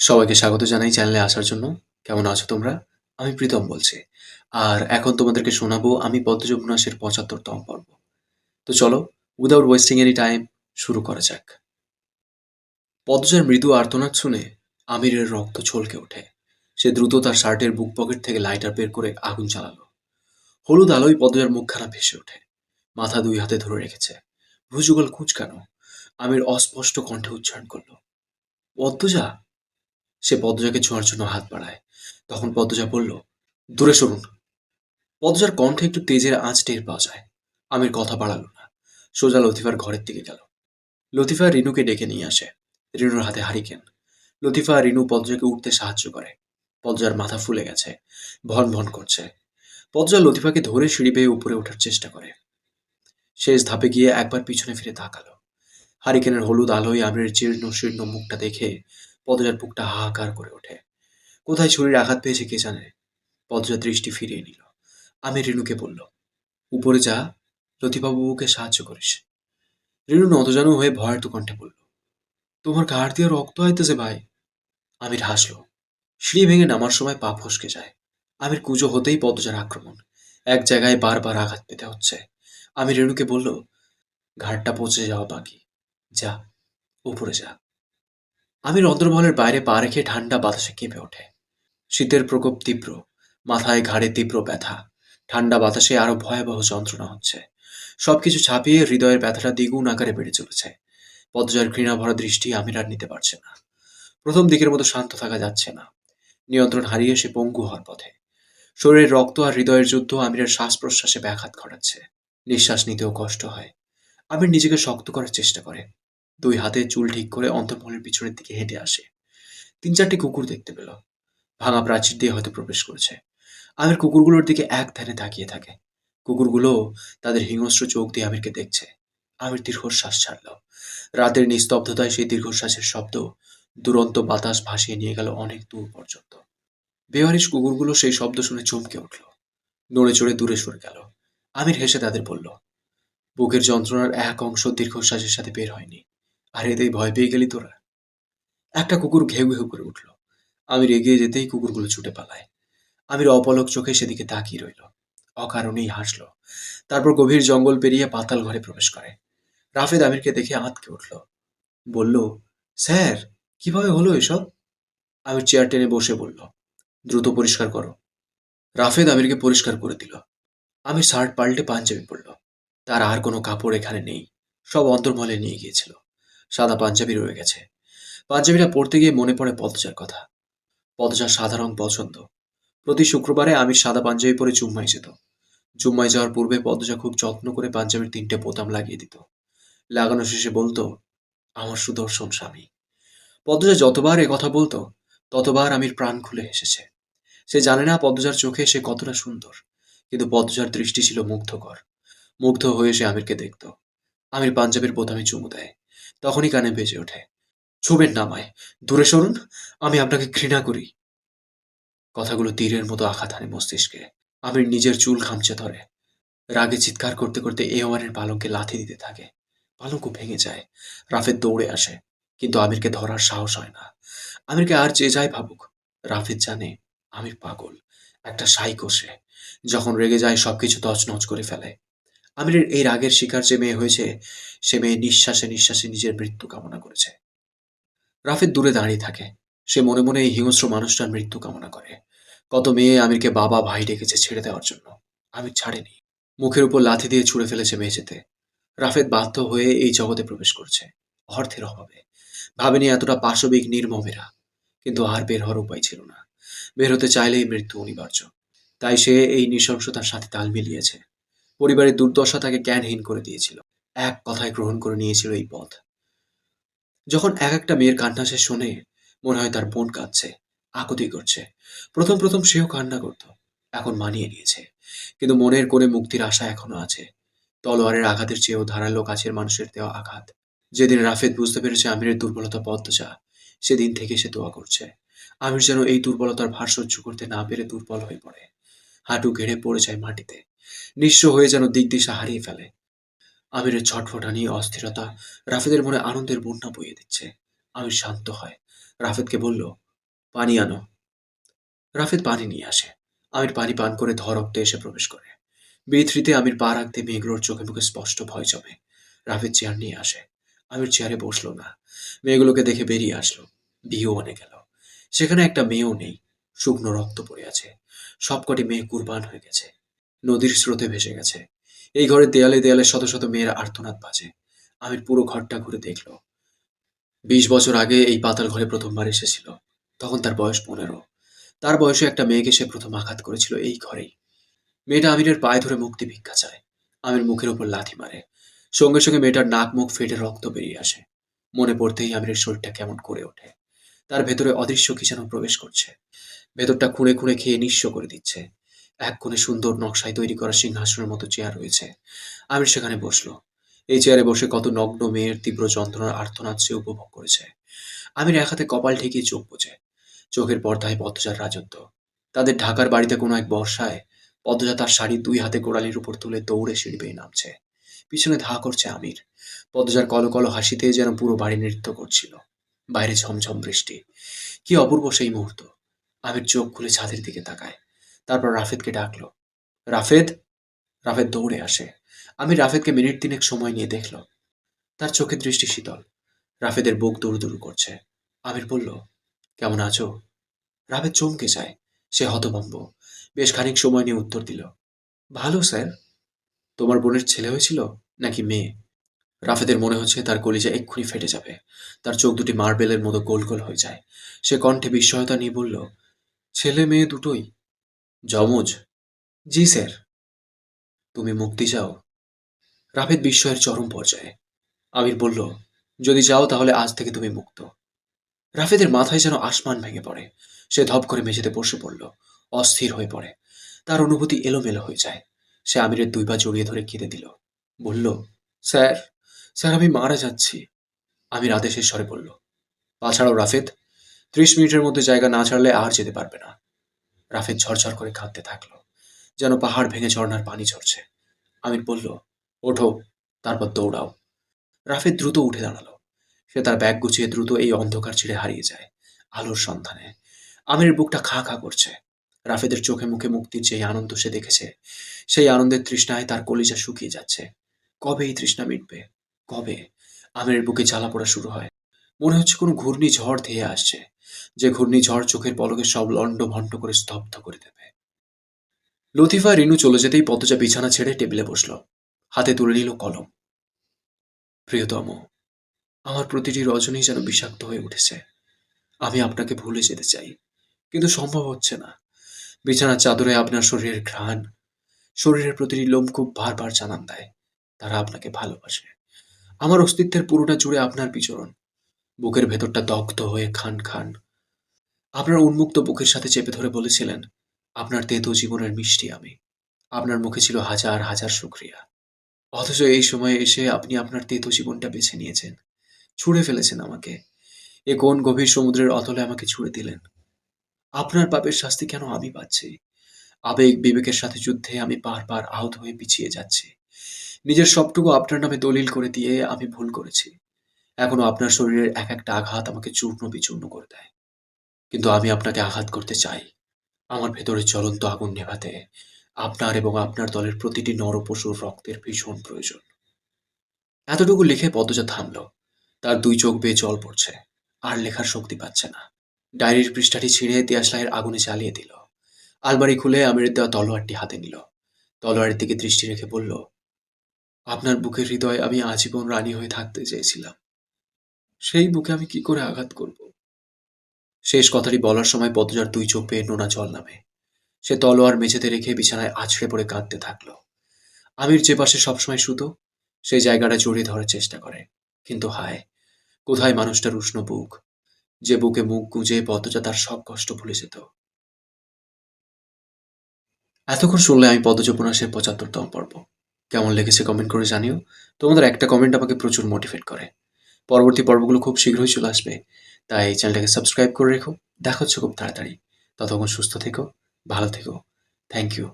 সবাইকে স্বাগত জানাই চ্যানেলে আসার জন্য। কেমন আছো তোমরা? আমি প্রীতম বলছি। আর এখন তোমাদেরকে শোনাবো আমি পদ্মজ পঁচাত্তরতম পর্ব। তো চলো উইদাউট ওয়েস্টিং এনি টাইম শুরু করা যাক। পদ্মজার মৃদু আর্তনাদ শুনে আমিরের রক্ত ছলকে ওঠে। সে দ্রুত তার শার্টের বুক পকেট থেকে লাইটার বের করে আগুন চালালো হলুদ আলোয় পদ্মজার মুখখানা ভেসে ওঠে। মাথা দুই হাতে ধরে রেখেছে। ভুজুগল কুচকানো। আমির অস্পষ্ট কণ্ঠে উচ্চারণ করল, পদ্মজা সে পদ্মজাকে ছোঁয়ার জন্য হাত বাড়ায়। তখন পদ্মজা বলল, দূরে সরুন। পদ্মজার কণ্ঠে একটু তেজের আঁচ টের পাওয়া যায়। আমির কথা বাড়ালো না। সোজা লতিফার ঘরের দিকে গেল। লতিফা রিনুকে ডেকে নিয়ে আসে। রিনুর হাতে হারিকেন। লতিফা রিনু পদ্মজাকে উঠতে সাহায্য করে। পদ্মজার মাথা ফুলে গেছে। ভন ভন করছে। পদ্মজা লতিফাকে ধরে সিঁড়ি বেয়ে উপরে ওঠার চেষ্টা করে। শেষ ধাপে গিয়ে একবার পিছনে ফিরে তাকালো। হারিকেনের হলুদ আলোয় আমিরের জীর্ণ শীর্ণ মুখটা দেখে পদজার বুকটা হাহাকার করে ওঠে। কোথায় শরীর আঘাত পেয়েছে কে জানে? পদজা দৃষ্টি ফিরিয়ে নিল। আমি রেণুকে বলল, উপরে যা, লতিবাবুকে সাহায্য করিস। রেণু নতজানু হয়ে ভয়ার্ত কণ্ঠে বলল, তোমার ঘাড় দিয়ে রক্ত আইতেছে ভাই। আমির হাসলো, সিঁড়ি ভেঙে নামার সময় পা ফসকে যায়। আমির কুজো হতেই পদজার আক্রমণ। এক জায়গায় বারবার আঘাত পেতে হচ্ছে। আমি রেণুকে বলল, ঘাড়টা পচে যাওয়া বাকি। যা, উপরে যা। আমি রন্ধ্রমহলের বাইরে পা রেখে ঠান্ডা বাতাসে কেঁপে ওঠে। শীতের প্রকোপ তীব্র, মাথায় ঘাড়ে তীব্র ব্যথা। ঠান্ডা বাতাসে আরও ভয়াবহ যন্ত্রণা হচ্ছে। সবকিছু ছাপিয়ে হৃদয়ের ব্যথাটা দ্বিগুণ আকারে বেড়ে চলেছে। পদ্মজার ঘৃণা ভরা দৃষ্টি আমির আর নিতে পারছে না। প্রথম দিকের মতো শান্ত থাকা যাচ্ছে না। নিয়ন্ত্রণ হারিয়ে সে পঙ্গু হওয়ার পথে। শরীরের রক্ত আর হৃদয়ের যুদ্ধ আমিরের শ্বাস প্রশ্বাসে ব্যাঘাত ঘটাচ্ছে। নিঃশ্বাস নিতেও কষ্ট হয়। আমির নিজেকে শক্ত করার চেষ্টা করে। দুই হাতে চুল ঠিক করে অন্তর্মহলের পিছনের দিকে হেঁটে আসে। তিন চারটি কুকুর দেখতে পেল। ভাঙা প্রাচীর দিয়ে হয়তো প্রবেশ করেছে। আমির কুকুরগুলোর দিকে এক ধ্যানে তাকিয়ে থাকে। কুকুরগুলো তাদের হিংস্র চোখ দিয়ে আমিরকে দেখছে। আমির দীর্ঘশ্বাস ছাড়ল। রাতের নিস্তব্ধতায় সেই দীর্ঘশ্বাসের শব্দ দুরন্ত বাতাস ভাসিয়ে নিয়ে গেল অনেক দূর পর্যন্ত। বেওয়ারিশ কুকুরগুলো সেই শব্দ শুনে চমকে উঠল। নড়ে চড়ে দূরে সরে গেল। আমির হেসে তাদের বলল, বুকের যন্ত্রণার এক অংশ দীর্ঘশ্বাসের সাথে বের হয়নি। আর এতেই ভয় পেয়ে গেলি তোরা। একটা কুকুর ঘেউ ঘেউ করে উঠল। আমির এগিয়ে যেতেই কুকুরগুলো ছুটে পালায়। আমির অপলক চোখে সেদিকে তাকিয়ে রইল। অকারণেই হাসল। তারপর গভীর জঙ্গল পেরিয়ে পাতাল ঘরে প্রবেশ করে। রাফেদ আমিরকে দেখে আঁতকে উঠল। বলল, স্যার, কীভাবে হলো এসব? আমির চেয়ার টেনে বসে বলল, দ্রুত পরিষ্কার করো। রাফেদ আমিরকে পরিষ্কার করে দিল। আমি শার্ট পাল্টে পাঞ্জাবি পরল। তার আর কোনো কাপড় এখানে নেই। সব অন্তর্মহলে নিয়ে গিয়েছিল। সাদা পাঞ্জাবি রয়ে গেছে। পাঞ্জাবিটা পড়তে গিয়ে মনে পড়ে পদচার কথা। পদচার সাদা পছন্দ। প্রতি শুক্রবারে আমি সাদা পাঞ্জাবি পরে জুম্মাই যেত। জুম্মাই যাওয়ার পূর্বে পদজা খুব যত্ন করে পাঞ্জাবির তিনটে বোতাম লাগিয়ে দিত। লাগানো শেষে বলতো, আমার সুদর্শন স্বামী। পদ্মজা যতবার এ কথা বলতো, ততবার আমির প্রাণ খুলে এসেছে সে জানে না পদ্মজার চোখে সে কতটা সুন্দর। কিন্তু পদ্মজার দৃষ্টি ছিল মুগ্ধকর। মুগ্ধ হয়ে সে আমিরকে দেখত। আমির পাঞ্জাবের বোতামে চুমু দেয়। তখনই কানে বেজে ওঠে। ছুবেন নামায় দূরে সরুন, আমি আপনাকে ঘৃণা করি। কথাগুলো তীরের মতো আঘাত হানে মস্তিষ্কে। আমির নিজের চুল খামচে ধরে। রাগে চিৎকার করতে করতে এ ওয়ানের পালঙ্কে লাথি দিতে থাকে। পালঙ্ক ভেঙে যায়, রাফেদ দৌড়ে আসে, কিন্তু আমিরকে ধরার সাহস হয় না। আমিরকে আর যে যাই ভাবুক, রাফেদ জানে আমির পাগল, একটা সাই কষে যখন রেগে যায়, সবকিছু তছনছ করে ফেলে। আমিরের এই রাগের শিকার যে মেয়ে হয়েছে, সে মেয়ে নিঃশ্বাসে নিঃশ্বাসে নিজের মৃত্যু কামনা করেছে। রাফেদ দূরে দাঁড়িয়ে থাকে। সে মনে মনে এই হিংস্র মানুষটার মৃত্যু কামনা করে। কত মেয়ে আমিরকে বাবা, ভাই ডেকেছে ছেড়ে দেওয়ার জন্য। আমির ছাড়েনি। মুখের উপর লাথি দিয়ে ছুড়ে ফেলেছে মেঝেতে রাফেদ বাধ্য হয়ে এই জগতে প্রবেশ করছে। অর্থের অভাবে। ভাবেনি এতটা পাশবিক নির্মমেরা। কিন্তু আর বের হওয়ার উপায় ছিল না। বের হতে চাইলেই মৃত্যু অনিবার্য। তাই সে এই নৃশংসতার সাথে তাল মিলিয়েছে। পরিবারের দুর্দশা তাকে জ্ঞানহীন করে দিয়েছিল। এক কথায় গ্রহণ করে নিয়েছিল এই পথ। যখন এক একটা মেয়ের কান্না সে শোনে, মনে হয় তার বোন কাঁদছে, আকুতি করছে। প্রথম প্রথম সেও কান্না করত, এখন মানিয়ে নিয়েছে। কিন্তু মনের কোণে মুক্তির আশা এখনও আছে। তলোয়ারের আঘাতের চেয়েও ধারালো কাছের মানুষের দেওয়া আঘাত। যেদিন রাফেদ বুঝতে পেরেছে আমিরের দুর্বলতা পদ্মচা সেদিন থেকে সে দোয়া করছে। আমির যেন এই দুর্বলতার ভার সহ্য করতে না পেরে দুর্বল হয়ে পড়ে। হাঁটু ঘেড়ে পড়ে যায় মাটিতে। নিঃস্ব হয়ে যেন দিক দিশা হারিয়ে ফেলে। আমিরের ছটফটানি অস্থিরতা রাফেদের মনে আনন্দের বন্যা বইয়ে দিচ্ছে। আমির শান্ত হয়। রাফেদকে বলল, পানি আনো। রাফেদ পানি নিয়ে আসে। আমির পানি পান করে ধরক্তে এসে প্রবেশ করে। বিথ্রিতে আমির পা রাখতে মেয়েগুলোর চোখে মুখে স্পষ্ট ভয় জমে। রাফেদ চেয়ার নিয়ে আসে। আমির চেয়ারে বসল না। মেয়েগুলোকে দেখে বেরিয়ে আসলো। বিয়েও অনে গেল। সেখানে একটা মেয়েও নেই। শুকনো রক্ত পড়ে আছে। সবকটি মেয়ে কুরবান হয়ে গেছে। নদীর স্রোতে ভেসে গেছে। এই ঘরের দেয়ালে দেয়ালে শত শত মেয়ের আর্তনাদ বাজে। আমির পুরো ঘরটা ঘুরে দেখল। বিশ বছর আগে এই পাতাল ঘরে প্রথমবার এসেছিল। তখন তার বয়স পনেরো। তার বয়সে একটা মেয়েকে সে প্রথম আঘাত করেছিল এই ঘরেই। মেয়েটা আমিরের পায়ে ধরে মুক্তি ভিক্ষা চায়। আমির মুখের উপর লাথি মারে। সঙ্গে সঙ্গে মেয়েটার নাক মুখ ফেটে রক্ত বেরিয়ে আসে। মনে পড়তেই আমিরের শরীরটা কেমন করে ওঠে। তার ভেতরে অদৃশ্য কি যেন প্রবেশ করছে। ভেতরটা খুঁড়ে খুঁড়ে খেয়ে নিঃস্ব করে দিচ্ছে। এক কোণে সুন্দর নকশায় তৈরি করা সিংহাসনের মতো চেয়ার রয়েছে। আমির সেখানে বসল। এই চেয়ারে বসে কত নগ্ন মেয়ের তীব্র যন্ত্রণার আর্তনাদ সে উপভোগ করেছে। আমির এক হাতে কপাল ঠেকিয়ে চোখ বোঝে চোখের পর্দায় পদ্মজার রাজত্ব। তাদের ঢাকার বাড়িতে কোনো এক বর্ষায় পদ্মজা তার শাড়ি দুই হাতে গোড়ালির উপর তুলে দৌড়ে সিঁড়ি বেয়ে নামছে। পিছনে ধা করছে আমির। পদ্মজার কলো কলো হাসিতে যেন পুরো বাড়ি নৃত্য করছিল। বাইরে ঝমঝম বৃষ্টি। কি অপূর্ব সেই মুহূর্ত। আমির চোখ খুলে ছাদের দিকে তাকায়। তারপর রাফেদকে ডাকলো। রাফেদ? রাফেদ দৌড়ে আসে। আমি রাফেদকে মিনিট তিনেক সময় নিয়ে দেখল। তার চোখের দৃষ্টি শীতল। রাফেদের বুক দূর দূর করছে। আমির বলল, কেমন আছো? রাফেদ চমকে যায়। সে হতভম্ব। বেশ খানিক সময় নিয়ে উত্তর দিল, ভালো, স্যার। তোমার বোনের ছেলে হয়েছিল নাকি মেয়ে? রাফেদের মনে হচ্ছে তার কলিজা এক্ষুনি ফেটে যাবে। তার চোখ দুটি মার্বেলের মতো গোল গোল হয়ে যায়। সে কণ্ঠে বিস্ময়তা নিয়ে বলল, ছেলে মেয়ে দুটোই? যমজ। জি, স্যার। তুমি মুক্তি চাও? রাফেদ বিস্ময়ের চরম পর্যায়ে। আমির বলল, যদি যাও তাহলে আজ থেকে তুমি মুক্ত। রাফেদের মাথায় যেন আসমান ভেঙে পড়ে। সে ধপ করে মেঝেতে বসে পড়ল, অস্থির হয়ে পড়ে। তার অনুভূতি এলোমেলো হয়ে যায়। সে আমিরের দুই পা জড়িয়ে ধরে কেঁদে দিল। বলল, স্যার স্যার, আমি মারা যাচ্ছি। আমির আদেশের স্বরে বলল পা ছাড়াও রাফেদ, ত্রিশ মিনিটের মধ্যে জায়গা না ছাড়লে আর যেতে পারবে না। রাফেদ ঝরঝর করে কাঁদতে থাকল, যেন পাহাড় ভেঙে ঝর্ণার পানি ঝরছে। আমির বলল, ওঠো, তারপর দৌড়াও। রাফেদ দ্রুত উঠে দাঁড়াল। সে তার ব্যাগ গুছিয়ে দ্রুত এই অন্ধকার ছিঁড়ে হারিয়ে যায় আলোর সন্ধানে। আমিরের বুকটা খা খা করছে। রাফেদের চোখে মুখে মুক্তির যে আনন্দ সে দেখেছে, সেই আনন্দের তৃষ্ণায় তার কলিজা শুকিয়ে যাচ্ছে। কবে এই তৃষ্ণা মিটবে? কবে? আমিরের বুকে জ্বালা পড়া শুরু হয়। মনে হচ্ছে কোনো ঘূর্ণি ঝড় ধেয়ে আসছে। যে ঘূর্ণিঝড় চোখের পলকে সব লণ্ড ভণ্ড করে স্তব্ধ করে দেবে। লতিফা রিনু চলে যেতেই পদ্মজা বিছানা ছেড়ে টেবিলে বসল। হাতে তুলে নিল কলম। প্রিয়তম, আমার প্রতিটি রজনী যেন বিষাক্ত হয়ে উঠেছে। আমি আপনাকে ভুলে যেতে চাই, কিন্তু সম্ভব হচ্ছে না। বিছানার চাদরে আপনার শরীরের ঘ্রাণ, শরীরের প্রতিটি লোম খুব বারবার জানান দেয়। তারা আপনাকে ভালোবাসে। আমার অস্তিত্বের পুরোটা জুড়ে আপনার বিচরণ। বুকের ভেতরটা দগ্ধ হয়ে খান খান। আপনার উন্মুক্ত বুকের সাথে চেপে ধরে বলেছিলেন, আপনার তেতো জীবনের মিষ্টি আমি। আপনার মুখে ছিল হাজার হাজার শুক্রিয়া। অথচ এই সময়ে এসে আপনি আপনার তেতো জীবনটা বেছে নিয়েছেন। ছুঁড়ে ফেলেছেন আমাকে। এ কোন গভীর সমুদ্রের অতলে আমাকে ছুঁড়ে দিলেন? আপনার পাপের শাস্তি কেন আমি পাচ্ছি? আবেগ বিবেকের সাথে যুদ্ধে আমি বারবার আহত হয়ে পিছিয়ে যাচ্ছি। নিজের সবটুকু আপনার নামে দলিল করে দিয়ে আমি ভুল করেছি। এখনও আপনার শরীরের এক একটা আঘাত আমাকে চূর্ণ বিচূর্ণ করে দেয়। কিন্তু আমি আপনাকে আঘাত করতে চাই। আমার ভেতরে জ্বলন্ত আগুন নেভাতে আপনার এবং আপনার দলের প্রতিটি নরপশুর রক্তের ভীষণ প্রয়োজন। এতটুকু লিখে পদজা থামল তার দুই চোখ বেয়ে জল পড়ছে, আর লেখার শক্তি পাচ্ছে না। ডায়েরির পৃষ্ঠাটি ছিঁড়ে তিয়াসলাইয়ের আগুনে জ্বালিয়ে দিল। আলমারি খুলে আমিরের দেওয়া তলোয়ারটি হাতে নিল। তলোয়ারের দিকে দৃষ্টি রেখে বলল, আপনার বুকের হৃদয় আমি আজীবন রানী হয়ে থাকতে চেয়েছিলাম। সেই বুকে আমি কি করে আঘাত করব? শেষ কথাটি বলার সময় পদ্মজার দুই চোখ পেয়ে নোনা জল নামে। সে তলোয়ার মেঝেতে রেখে বিছানায় আছড়ে পড়ে কাঁদতে থাকল। আমির যে পাশে সবসময় শুতো, সেই জায়গাটা জড়িয়ে ধরার চেষ্টা করে। কিন্তু হায়, কোথায় মানুষটার উষ্ণ বুক? যে বুকে মুখ গুঁজে পদ্মজা তার সব কষ্ট ভুলে যেত। এতক্ষণ শুনলে আমি পদ্মজ উপন্যাসের পঁচাত্তরতম পর্ব। কেমন লেগেছে কমেন্ট করে জানিও। তোমাদের একটা কমেন্ট আমাকে প্রচুর মোটিভেট করে। পরবর্তী পর্বগুলো খুব শীঘ্রই চলে আসবে। তাই চ্যানেলটাকে সাবস্ক্রাইব করে রেখো। দেখা হচ্ছে খুব তাড়াতাড়ি। ততক্ষণ সুস্থ থেকো, ভালো থেকো। Thank you